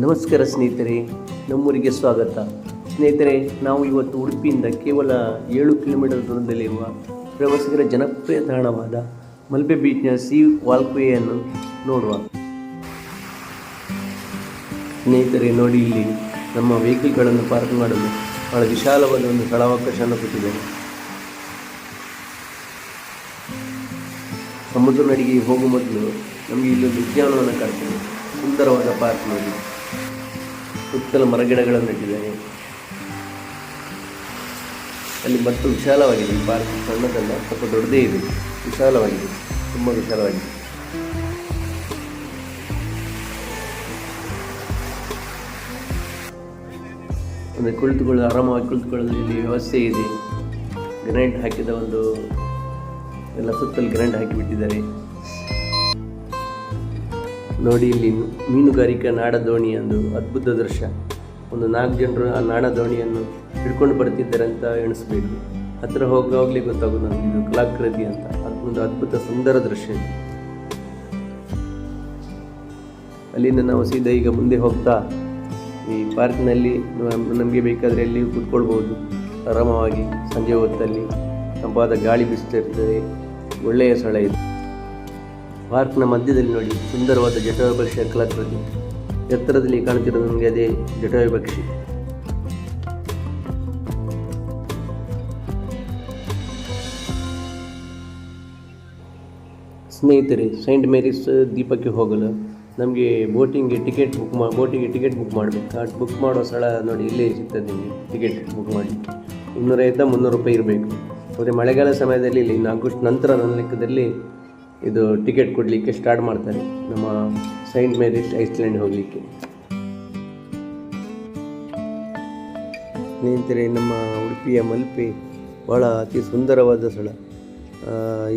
ನಮಸ್ಕಾರ ಸ್ನೇಹಿತರೆ, ನಮ್ಮೂರಿಗೆ ಸ್ವಾಗತ. ಸ್ನೇಹಿತರೆ, ನಾವು ಇವತ್ತು ಉಡುಪಿಯಿಂದ ಕೇವಲ ಏಳು ಕಿಲೋಮೀಟರ್ ದೂರದಲ್ಲಿರುವ ಪ್ರವಾಸಿಗರ ಜನಪ್ರಿಯ ತಾಣವಾದ ಮಲ್ಪೆ ಬೀಚ್ನ ಸಿ ವಾಲ್ಕ್ವೇಯನ್ನು ನೋಡುವ. ಸ್ನೇಹಿತರೆ, ನೋಡಿ ಇಲ್ಲಿ ನಮ್ಮ ವೆಹಿಕಲ್ಗಳನ್ನು ಪಾರ್ಕ್ ಮಾಡಲು ಬಹಳ ವಿಶಾಲವಾದ ಒಂದು ಸ್ಥಳಾವಕಾಶವನ್ನು ಕೊಟ್ಟಿದೆ ಸಮುದ್ರ ನಡಿಗೆ ಹೋಗುವ ಮೊದಲು ನಮಗೆ ಇಲ್ಲೊಂದು ಉದ್ಯಾನವನ ಕಾಣ್ತದೆ. ಸುಂದರವಾದ ಪಾರ್ಕ್ ನೋಡಿ. ಸುತ್ತಲ ಮರಗಿಡಗಳನ್ನು ನೆಟ್ಟಿದ್ದಾರೆ ಅಲ್ಲಿ ಮತ್ತು ವಿಶಾಲವಾಗಿದೆ. ಈ ಪಾರ್ಕ್ ಸಣ್ಣದಲ್ಲ, ಸ್ವಲ್ಪ ದೊಡ್ಡದೇ ಇದೆ. ವಿಶಾಲವಾಗಿದೆ. ತುಂಬ ವಿಶಾಲವಾಗಿದೆ. ಅಂದರೆ ಕುಳಿತುಕೊಳ್ಳಲು ಆರಾಮವಾಗಿ ಕುಳಿತುಕೊಳ್ಳಲು ಇಲ್ಲಿ ವ್ಯವಸ್ಥೆ ಇದೆ. ಗ್ರೈಂಡ್ ಹಾಕಿದ ಒಂದು, ಎಲ್ಲ ಸುತ್ತಲೂ ಗ್ರೈಂಡ್ ಹಾಕಿಬಿಟ್ಟಿದ್ದಾರೆ ನೋಡಿ, ಇಲ್ಲಿ ಮೀನುಗಾರಿಕಾ ನಾಡ ದೋಣಿ ಒಂದು ಅದ್ಭುತ ದೃಶ್ಯ. ಒಂದು ನಾಲ್ಕು ಜನರು ಆ ನಾಡ ದೋಣಿಯನ್ನು ಹಿಡ್ಕೊಂಡು ಬರ್ತಿದ್ದಾರೆ ಅಂತ ಎಣಿಸ್ಬೇಕು. ಹತ್ತಿರ ಹೋಗುವಾಗಲೇ ಗೊತ್ತಾಗೋದು ನಮಗೆ ಇದು ಕಲಾಕೃತಿ ಅಂತ. ಒಂದು ಅದ್ಭುತ ಸುಂದರ ದೃಶ್ಯ ಇದು. ಅಲ್ಲಿಂದ ನಾವು ಸೀದಾ ಈಗ ಮುಂದೆ ಹೋಗ್ತಾ, ಈ ಪಾರ್ಕ್ನಲ್ಲಿ ನಮಗೆ ಬೇಕಾದರೆ ಎಲ್ಲಿಯೂ ಕೂತ್ಕೊಳ್ಬೋದು. ಆರಾಮವಾಗಿ ಸಂಜೆ ಹೊತ್ತಲ್ಲಿ ತಂಪಾದ ಗಾಳಿ ಬೀಸ್ತಾ ಇರ್ತದೆ ಒಳ್ಳೆಯ ಸ್ಥಳ ಇದು. ಪಾರ್ಕ್ನ ಮಧ್ಯದಲ್ಲಿ ನೋಡಿ, ಸುಂದರವಾದ ಜಟಾಯು ಪಕ್ಷಿಯ ಕಲಾಕೃತಿ. ಎತ್ತರದಲ್ಲಿ ಕಾಣ್ತಿರೋದು ನಮಗೆ ಅದೇ ಜಟಾಯು ಪಕ್ಷಿ ಸ್ನೇಹಿತರೆ ಸೈಂಟ್ ಮೇರಿಸ್ ದೀಪಕ್ಕೆ ಹೋಗಲು ನಮಗೆ ಬೋಟಿಂಗ್ಗೆ ಟಿಕೆಟ್ ಬುಕ್ ಮಾ ಬೋಟಿಗೆ ಟಿಕೆಟ್ ಬುಕ್ ಮಾಡಬೇಕು. ಅಟ್ ಬುಕ್ ಮಾಡೋ ಸ್ಥಳ ನೋಡಿ, ಇಲ್ಲೇ ಸಿಗ್ತದೆ ಟಿಕೆಟ್ ಬುಕ್ ಮಾಡಿ. ಇನ್ನೂರೈವತ್ತ ಮುನ್ನೂರು ರೂಪಾಯಿ ಇರಬೇಕು. ಆದರೆ ಮಳೆಗಾಲ ಸಮಯದಲ್ಲಿ ಇಲ್ಲಿ ಇನ್ನು ಆಗಸ್ಟ್ ನಂತರ ನನ್ನ ಲೆಕ್ಕದಲ್ಲಿ ಇದು ಟಿಕೆಟ್ ಕೊಡಲಿಕ್ಕೆ ಸ್ಟಾರ್ಟ್ ಮಾಡ್ತಾರೆ. ನಮ್ಮ ಸೈಂಟ್ ಮೇರಿಸ್ ಐಸ್ಲ್ಯಾಂಡ್ ಹೋಗಲಿಕ್ಕೆ. ಸ್ನೇಹಿತರೆ, ನಮ್ಮ ಉಡುಪಿಯ ಮಲ್ಪೆ ಭಾಳ ಅತಿ ಸುಂದರವಾದ ಸ್ಥಳ.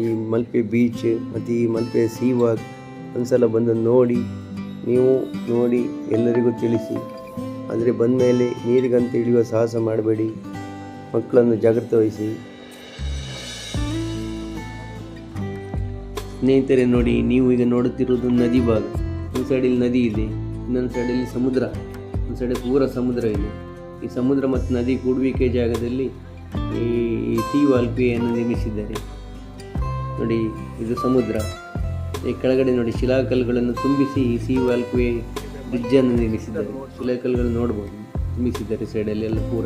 ಈ ಮಲ್ಪೆ ಬೀಚ್ ಮತ್ತು ಈ ಮಲ್ಪೆ ಸೀ ವಾಕ್ ಒಂದ್ಸಲ ಬಂದು ನೋಡಿ, ನೀವು ನೋಡಿ ಎಲ್ಲರಿಗೂ ತಿಳಿಸಿ. ಆದರೆ ಬಂದ ಮೇಲೆ ನೀರಿಗಂತ ಇಳಿಯುವ ಸಾಹಸ ಮಾಡಬೇಡಿ. ಮಕ್ಕಳನ್ನು ಜಾಗೃತ ವಹಿಸಿ. ಸ್ನೇಹಿತರೆ, ನೋಡಿ, ನೀವು ಈಗ ನೋಡುತ್ತಿರುವುದು ನದಿ ಭಾಗ. ಒಂದು ಸೈಡಲ್ಲಿ ನದಿ ಇದೆ, ಇನ್ನೊಂದು ಸೈಡಲ್ಲಿ ಸಮುದ್ರ. ಒಂದು ಸೈಡ್ ಪೂರ ಸಮುದ್ರ ಇದೆ. ಈ ಸಮುದ್ರ ಮತ್ತು ನದಿ ಕೂಡುವಿಕೆ ಜಾಗದಲ್ಲಿ ಈ ಸಿ ವಾಲ್ಪೆಯನ್ನು ನಿರ್ಮಿಸಿದ್ದಾರೆ. ನೋಡಿ, ಇದು ಸಮುದ್ರ. ಈ ಕೆಳಗಡೆ ನೋಡಿ, ಶಿಲಾಕಲ್ಲುಗಳನ್ನು ತುಂಬಿಸಿ ಈ ಸಿ ವಾಲ್ಪೆ ಬ್ರಿಡ್ಜನ್ನು ನಿರ್ಮಿಸಿದ್ದಾರೆ. ಶಿಲಾಕಲ್ಲುಗಳನ್ನು ನೋಡ್ಬೋದು, ತುಂಬಿಸಿದ್ದಾರೆ ಸೈಡಲ್ಲಿ ಎಲ್ಲ ಪೂರ.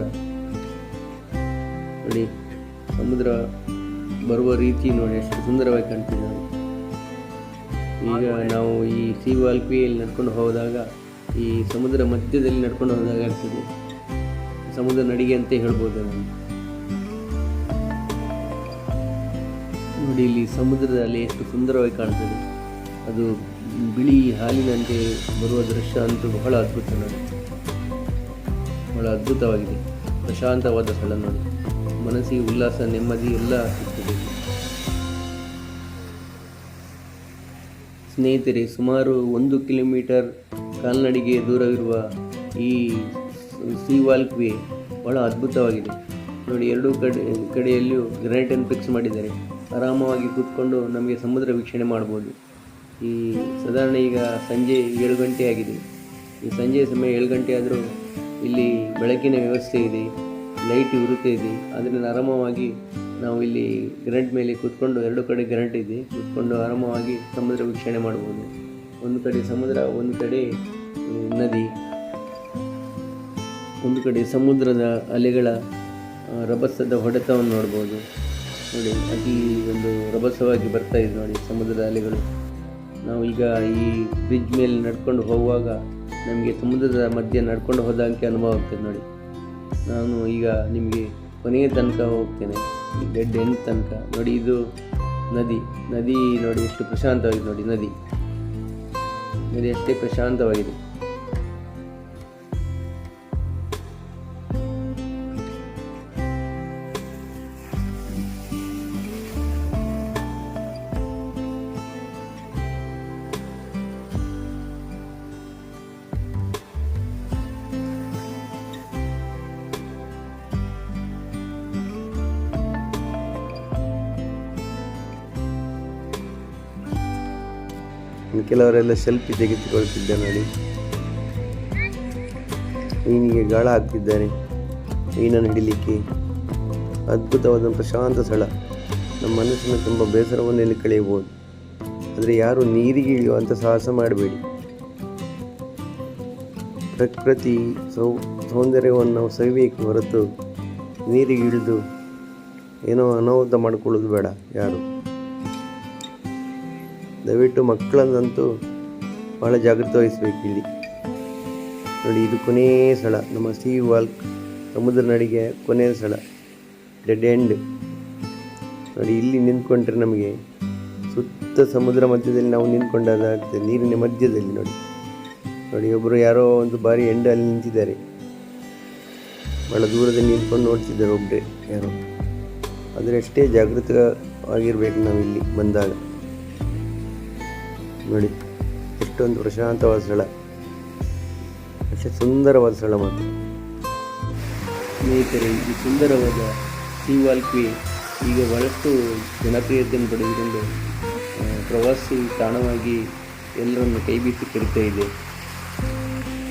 ನೋಡಿ, ಸಮುದ್ರ ಬರುವ ರೀತಿ ನೋಡಿ, ಎಷ್ಟು ಸುಂದರವಾಗಿ ಕಾಣ್ತಿದ್ದಾರೆ ಈಗ ನಾವು ಈ ಸಿ ವಾಲ್ಪಿಯಲ್ಲಿ ನಡ್ಕೊಂಡು ಹೋದಾಗ, ಈ ಸಮುದ್ರ ಮಧ್ಯದಲ್ಲಿ ನಡ್ಕೊಂಡು ಹೋದಾಗ ಆಗ್ತದೆ. ಸಮುದ್ರ ನಡಿಗೆ ಅಂತ ಹೇಳ್ಬೋದು ನಾನು ನೋಡಿ, ಇಲ್ಲಿ ಸಮುದ್ರದಲ್ಲಿ ಎಷ್ಟು ಸುಂದರವಾಗಿ ಕಾಣ್ತದೆ. ಅದು ಬಿಳಿ ಹಾಲಿನಂತೆ ಬರುವ ದೃಶ್ಯ ಅಂತೂ ಬಹಳ ಅದ್ಭುತ ನೋಡಿ. ಬಹಳ ಅದ್ಭುತವಾಗಿದೆ. ಪ್ರಶಾಂತವಾದ ಸ್ಥಳ ನೋಡಿ. ಮನಸ್ಸಿಗೆ ಉಲ್ಲಾಸ, ನೆಮ್ಮದಿ ಎಲ್ಲ ಸ್ನೇಹಿತರೆ, ಸುಮಾರು ಒಂದು ಕಿಲೋಮೀಟರ್ ಕಾಲ್ನಡಿಗೆ ದೂರವಿರುವ ಈ ಸಿ ವಾಲ್ಕ್ವೇ ಬಹಳ ಅದ್ಭುತವಾಗಿದೆ. ನೋಡಿ, ಎರಡೂ ಕಡೆ, ಕಡೆಯಲ್ಲಿಯೂ ಗ್ರಾನೈಟನ್ನು ಫಿಕ್ಸ್ ಮಾಡಿದ್ದಾರೆ. ಆರಾಮವಾಗಿ ಕೂತ್ಕೊಂಡು ನಮಗೆ ಸಮುದ್ರ ವೀಕ್ಷಣೆ ಮಾಡ್ಬೋದು. ಈ ಸಾಧಾರಣ ಈಗ ಸಂಜೆ ಏಳು ಗಂಟೆ ಆಗಿದೆ. ಈ ಸಂಜೆ ಸಮಯ ಏಳು ಗಂಟೆ ಆದರೂ ಇಲ್ಲಿ ಬೆಳಕಿನ ವ್ಯವಸ್ಥೆ ಇದೆ ಲೈಟ್ ಇರುತ್ತೆ ಇದೆ. ಅದರಿಂದ ಆರಾಮವಾಗಿ ನಾವು ಇಲ್ಲಿ ಗ್ರಂಟ್ ಮೇಲೆ ಕೂತ್ಕೊಂಡು ಎರಡು ಕಡೆ ಗ್ರಂಟ್ ಇದೆ. ಕೂತ್ಕೊಂಡು ಆರಾಮವಾಗಿ ಸಮುದ್ರ ವೀಕ್ಷಣೆ ಮಾಡ್ಬೋದು. ಒಂದು ಕಡೆ ಸಮುದ್ರ, ಒಂದು ಕಡೆ ನದಿ. ಒಂದು ಕಡೆ ಸಮುದ್ರದ ಅಲೆಗಳ ರಭಸದ ಹೊಡೆತವನ್ನು ನೋಡ್ಬೋದು. ನೋಡಿ, ಅತಿ ಒಂದು ರಭಸವಾಗಿ ಬರ್ತಾ ಇದೆ ನೋಡಿ ಸಮುದ್ರದ ಅಲೆಗಳು. ನಾವು ಈಗ ಈ ಬ್ರಿಡ್ಜ್ ಮೇಲೆ ನಡ್ಕೊಂಡು ಹೋಗುವಾಗ ನಮಗೆ ಸಮುದ್ರದ ಮಧ್ಯೆ ನಡ್ಕೊಂಡು ಹೋದಂಗೆ ಅನುಭವ ಆಗ್ತದೆ ನೋಡಿ. ನಾನು ಈಗ ನಿಮಗೆ ಕೊನೆಯ ತನಕ ಹೋಗ್ತೇನೆ. ಡೆಡ್ ಎಂಡ್ ತನಕ. ನೋಡಿ ಇದು ನದಿ. ನದಿ ನೋಡಿ ಎಷ್ಟು ಪ್ರಶಾಂತವಾಗಿದೆ ನೋಡಿ, ನದಿ. ನದಿ ಎಷ್ಟೇ ಪ್ರಶಾಂತವಾಗಿದೆ. ಕೆಲವರೆಲ್ಲ ಸೆಲ್ಫಿ ತೆಗೆದುಕೊಳ್ತಿದ್ದೆ ನೋಡಿ. ಮೀನಿಗೆ ಗಾಳ ಹಾಕ್ತಿದ್ದಾರೆ. ಮೀನನ್ನು ಹಿಡಿಲಿಕ್ಕೆ ಅದ್ಭುತವಾದ ಪ್ರಶಾಂತ ಸ್ಥಳ. ನಮ್ಮ ಮನಸ್ಸಿನ ತುಂಬ ಬೇಸರವನ್ನು ಇಲ್ಲಿ ಕಳೆಯಬಹುದು. ಆದರೆ ಯಾರು ನೀರಿಗೆ ಇಳಿಯುವಂಥ ಸಾಹಸ ಮಾಡಬೇಡಿ. ಪ್ರಕೃತಿ ಸೌ, ಸೌಂದರ್ಯವನ್ನು ನಾವು ಸವಿಬೇಕು ಹೊರತು ನೀರಿಗೆ ಇಳಿದು ಏನೋ ಅನಾಹುತ ಮಾಡಿಕೊಳ್ಳೋದು ಬೇಡ ಯಾರು. ದಯವಿಟ್ಟು ಮಕ್ಕಳನ್ನಂತೂ ಭಾಳ ಜಾಗೃತ ವಹಿಸ್ಬೇಕು ಇಲ್ಲಿ. ನೋಡಿ, ಇದು ಕೊನೆಯ ಸ್ಥಳ. ನಮ್ಮ ಸೀ ವಾಲ್ಕ್ ಸಮುದ್ರ ನಡಿಗೆ ಕೊನೆಯ ಸ್ಥಳ. ಡೆಡ್ ಎಂಡ್ ನೋಡಿ, ಇಲ್ಲಿ ನಿಂತ್ಕೊಂಡ್ರೆ ನಮಗೆ ಸುತ್ತ ಸಮುದ್ರ ಮಧ್ಯದಲ್ಲಿ ನಾವು ನಿಂತ್ಕೊಂಡಾಗ್ತದೆ ನೀರಿನ ಮಧ್ಯದಲ್ಲಿ ನೋಡಿ. ನೋಡಿ ಒಬ್ಬರು ಯಾರೋ ಒಂದು ಬಾರಿ ಎಂಡ್ ಅಲ್ಲಿ ನಿಂತಿದ್ದಾರೆ. ಭಾಳ ದೂರದಲ್ಲಿ ನಿಂತ್ಕೊಂಡು ನೋಡ್ತಿದ್ದಾರೆ ಒಬ್ಬರೇ ಯಾರೋ. ಆದರೆ ಅಷ್ಟೇ ಜಾಗೃತವಾಗಿರ್ಬೇಕು ನಾವು ಇಲ್ಲಿ ಬಂದಾಗ. ನೋಡಿ ಎಷ್ಟೊಂದು ಪ್ರಶಾಂತವಾದ ಸ್ಥಳ. ಅಷ್ಟೇ ಸುಂದರವಾದ ಸ್ಥಳ ಮಾತ್ರ. ಸ್ನೇಹಿತರೆ ಈ ಸುಂದರವಾದ ಸೀ ವಾಲ್ಕ್ವೇ ಈಗ ಬಹಳಷ್ಟು ಜನಪ್ರಿಯತೆಯನ್ನು ಪಡೆದುಕೊಂಡು ಪ್ರವಾಸಿ ತಾಣವಾಗಿ ಎಲ್ಲರನ್ನು ಕೈ ಬೀಸಿ ಕರೀತಾ ಇದೆ.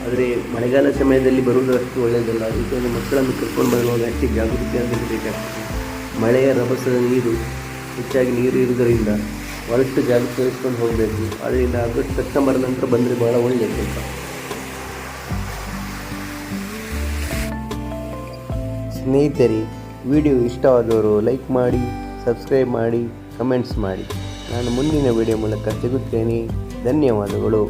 ಆದರೆ ಮಳೆಗಾಲ ಸಮಯದಲ್ಲಿ ಬರುವುದು ಅಷ್ಟು ಒಳ್ಳೆಯದಲ್ಲ. ಅದಕ್ಕೆ ಮಕ್ಕಳನ್ನು ಕರ್ಕೊಂಡು ಬರುವಾಗ ಅಷ್ಟೇ ಜಾಗೃತಿಯನ್ನು ಬೇಕಾಗ್ತದೆ ಮಳೆಯ ರಭಸದ ನೀರು ಹೆಚ್ಚಾಗಿ ನೀರು ಇರುವುದರಿಂದ ಭಾಳಷ್ಟು ಜಾಗ ವಹಿಸ್ಕೊಂಡು ಹೋಗಬೇಕು. ಅದರಿಂದ ಆಗಸ್ಟ್ ಸೆಪ್ಟೆಂಬರ್ ನಂತರ ಬಂದರೆ ಭಾಳ ಒಳ್ಳೆಯದು ಸ್ವಲ್ಪ ಸ್ನೇಹಿತರೆ, ವಿಡಿಯೋ ಇಷ್ಟವಾದವರು ಲೈಕ್ ಮಾಡಿ, ಸಬ್ಸ್ಕ್ರೈಬ್ ಮಾಡಿ, ಕಮೆಂಟ್ಸ್ ಮಾಡಿ. ನಾನು ಮುಂದಿನ ವಿಡಿಯೋ ಮೂಲಕ ಸಿಗುತ್ತೇನೆ. ಧನ್ಯವಾದಗಳು.